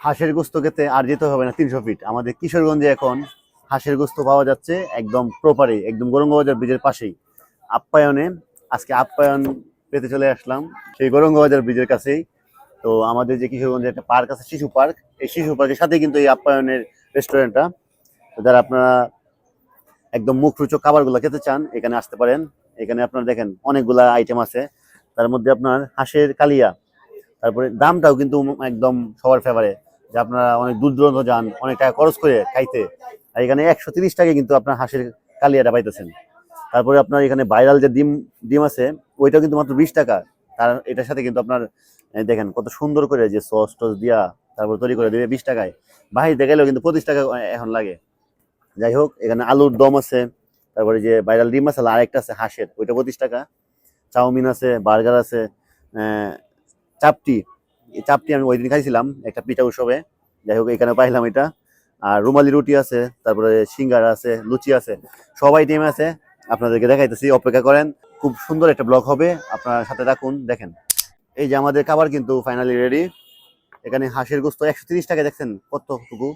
হাঁসের গোস্ত খেতে আর যেতে হবে না তিনশো ফিট আমাদের কিশোরগঞ্জে এখন হাঁসের গোস্ত পাওয়া যাচ্ছে একদম প্রপারে একদম গৌরঙ্গবাজার ব্রিজের পাশেই। আপ্যায়নে, আজকে আপ্যায়ন পেতে চলে আসলাম সেই গৌরঙ্গবাজার ব্রিজের কাছেই। তো আমাদের যে কিশোরগঞ্জে একটা পার্ক আছে, শিশু পার্ক, এই শিশু পার্কের সাথে কিন্তু এই আপ্যায়নের রেস্টুরেন্টটা। যারা আপনারা একদম মুখরোচক খাবারগুলো খেতে চান, এখানে আসতে পারেন। এখানে আপনারা দেখেন অনেকগুলা আইটেম আছে। তার মধ্যে আপনার হাঁসের কালিয়া, তারপরে দামটাও কিন্তু একদম সবার ফেভারে যে আপনারা অনেক দূর দূরান্ত যান, অনেক টাকা খরচ করে খাইতে, আর এখানে একশো তিরিশ টাকায় কিন্তু আপনার হাঁসের কালিয়াটা পাইতেছেন। তারপরে আপনার এখানে ভাইরাল যে ডিম ডিম আছে, ওইটাও কিন্তু মাত্র বিশ টাকা। তার, এটার সাথে কিন্তু আপনার দেখেন কত সুন্দর করে যে সস টস দিয়া তারপর তৈরি করে দেবে বিশ টাকায়। বাহির দেখাইলেও কিন্তু পঁচিশ টাকা এখন লাগে। যাই হোক, এখানে আলুর দম আছে, তারপরে যে ভাইরাল ডিম আছে আর একটা আছে হাঁসের, ওইটা পঁচিশ টাকা। চাউমিন আছে, বার্গার আছে চাপটি চাপটি আমি ওই দিন খাইছিলাম, একটা পিঠা উৎসবে। যাই হোক এখানে পাইলাম এটা। আর রুমালি রুটি আছে, তারপরে সিঙ্গারা আছে, লুচি আছে সব আইটেম আছে। আপনাদেরকে দেখাইতেছি, অপেক্ষা করেন, খুব সুন্দর একটা ব্লগ হবে। আপনার সাথে রাখুন দেখেন। এই যে আমাদের খাবার কিন্তু ফাইনালি রেডি এখানে হাঁসের গোস্ত একশো তিরিশ টাকা দেখছেন কতটুকু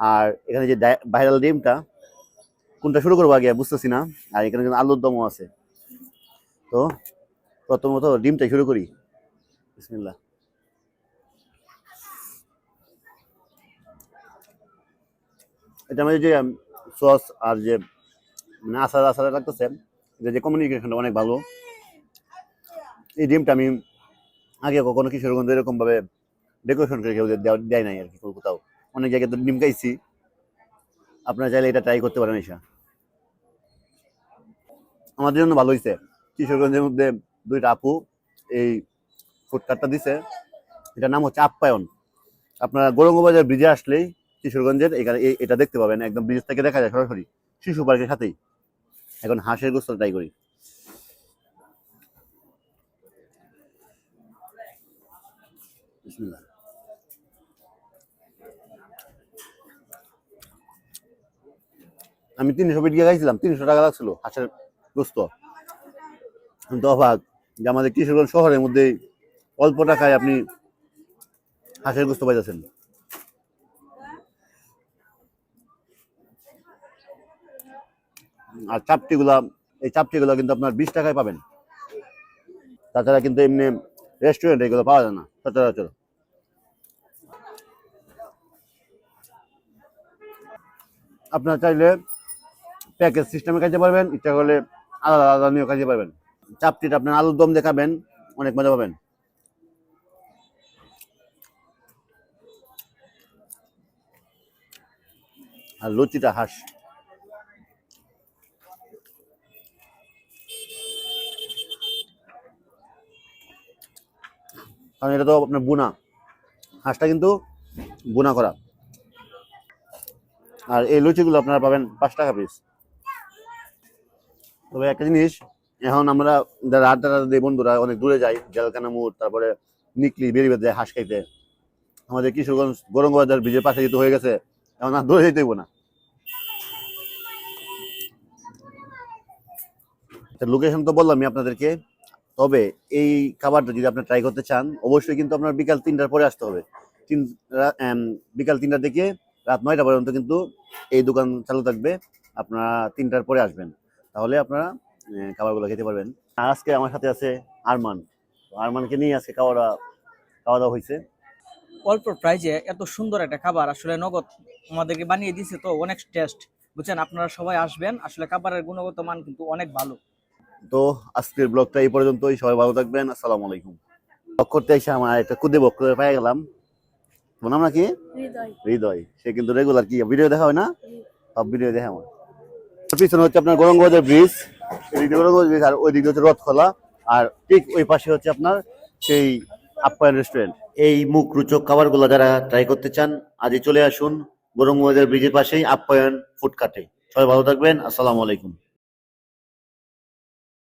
আর এখানে যে ভাইরাল ডিমটা, কোনটা শুরু করব আগে বুঝতেছি না। আর এখানে কিন্তু আলুর দমও আছে। তো প্রথমত ডিমটাই শুরু করি। বিসমিল্লাহ। এটা মধ্যে যে সস আর যে মানে আচার আচার লাগতেছে, এটা যে কমিউনিকেশনটা অনেক ভালো। এই ডিমটা আমি আগে কখনো কিশোরগঞ্জ এরকম ভাবে ডেকোরেশন করে কেউ দেয় নাই আর কি কোথাও অনেক জায়গায় তো ডিম খাইছি। আপনারা চাইলে এটা ট্রাই করতে পারেন এসা আমাদের জন্য ভালো হয়েছে কিশোরগঞ্জের মধ্যে দুইটা আপু, এই ফুডকার্টটা দিছে। এটার নাম হচ্ছে আপ্যায়ন। আপনারা গৌরঙ্গবাজার ব্রিজে আসলেই কিশোরগঞ্জের, এখানে এটা দেখতে পাবেন, একদম ব্রিজ থেকে দেখা যায় সরাসরি, শিশু পার্কের সাথেই। এখন হাঁসের গোস্ত ট্রাই করি। আমি তিনশো ফিট গিয়ে খাইছিলাম, তিনশো টাকা লাগছিল হাঁসের গোস্ত। অবাক যে আমাদের কিশোরগঞ্জ শহরের মধ্যে অল্প টাকায় আপনি হাঁসের গোস্ত পাইতেছেন। আর চাপটিগুলা, এই চাপটিগুলো কিন্তু আপনার বিশ টাকায় পাবেন। তাছাড়া কিন্তু এমনি রেস্টুরেন্টে এগুলো পাওয়া যায় না, সচরাচর। আপনার চাইলে প্যাকেজ সিস্টেমে খাইতে পারবেন, ইচ্ছা করলে আলাদা আলাদা নিয়েও খাইতে পারবেন। চাপটিটা আপনার আলুর দম দেখাবেন অনেক মজা পাবেন। আর লুচিটা হাঁস। কারণ এটা তো আপনার বুনা। হাঁসটা কিন্তু বুনা করা। আর এই লুচিগুলো আপনারা পাবেন পাঁচ টাকা পিস তবে একটা জিনিস, এখন আমরা যারা টাড্ডা দিই বন্ধুরা, অনেক দূরে যাই, জেলখানা মোড়, তারপরে নিকলি, বেরিয়ে যায় হাঁস খাইতে। আমাদের কিশোরগঞ্জ, গরমবাজার ব্রিজের পাশে যেহেতু হয়ে গেছে, এখন আর দূরে যেতে হইব না। লোকেশন তো বললামই আপনাদেরকে তবে এই খাবারটা যদি আপনি ট্রাই করতে চান, অবশ্যই কিন্তু আপনার বিকাল তিনটার পরে আসতে হবে। তিন বিকাল তিনটার দিকে রাত নয়টা পর্যন্ত কিন্তু এই দোকান চালু থাকবে। আপনারা তিনটার পরে আসবেন। তাহলে আপনারা খাবারগুলো খেতে পারবেন। আজকে আমার সাথে আছে আরমান। আরমানকে নিয়ে আজকে খাওয়া খাওয়া দাওয়া হয়েছে। অল্প প্রাইজে এত সুন্দর একটা খাবার আসলে নগদ আমাদেরকে বানিয়ে দিছে তো, অনেক টেস্ট বুঝছেন? আপনারা সবাই আসবেন, আসলে খাবারের গুণগত মান কিন্তু অনেক ভালো। তো আজকের ব্লগটা এই পর্যন্তই। সবাই ভালো থাকবেন। আসসালামু আলাইকুম। করতে এসে আমার একটা কুদে বক্তব্য পেয়ে গেলাম। তোমার নাম নাকি হৃদয়। সে কিন্তু রেগুলার কি? ভিডিও দেখা হয় না? সব ভিডিও দেখে আমার পিছনে হচ্ছে আপনার গরমবাজার ব্রিজ এদিকে গরমবাজার ব্রিজ আর ওইদিকে হচ্ছে রথখোলা। আর ঠিক ওই পাশে হচ্ছে আপনার সেই আপ্যায়ন রেস্টুরেন্ট এই মুখ রুচক খাবারগুলো যারা ট্রাই করতে চান আজই চলে আসুন গরমবাজার ব্রিজের পাশেই আপ্যায়ন ফুড কাটে সবাই ভালো থাকবেন। আসসালামু আলাইকুম।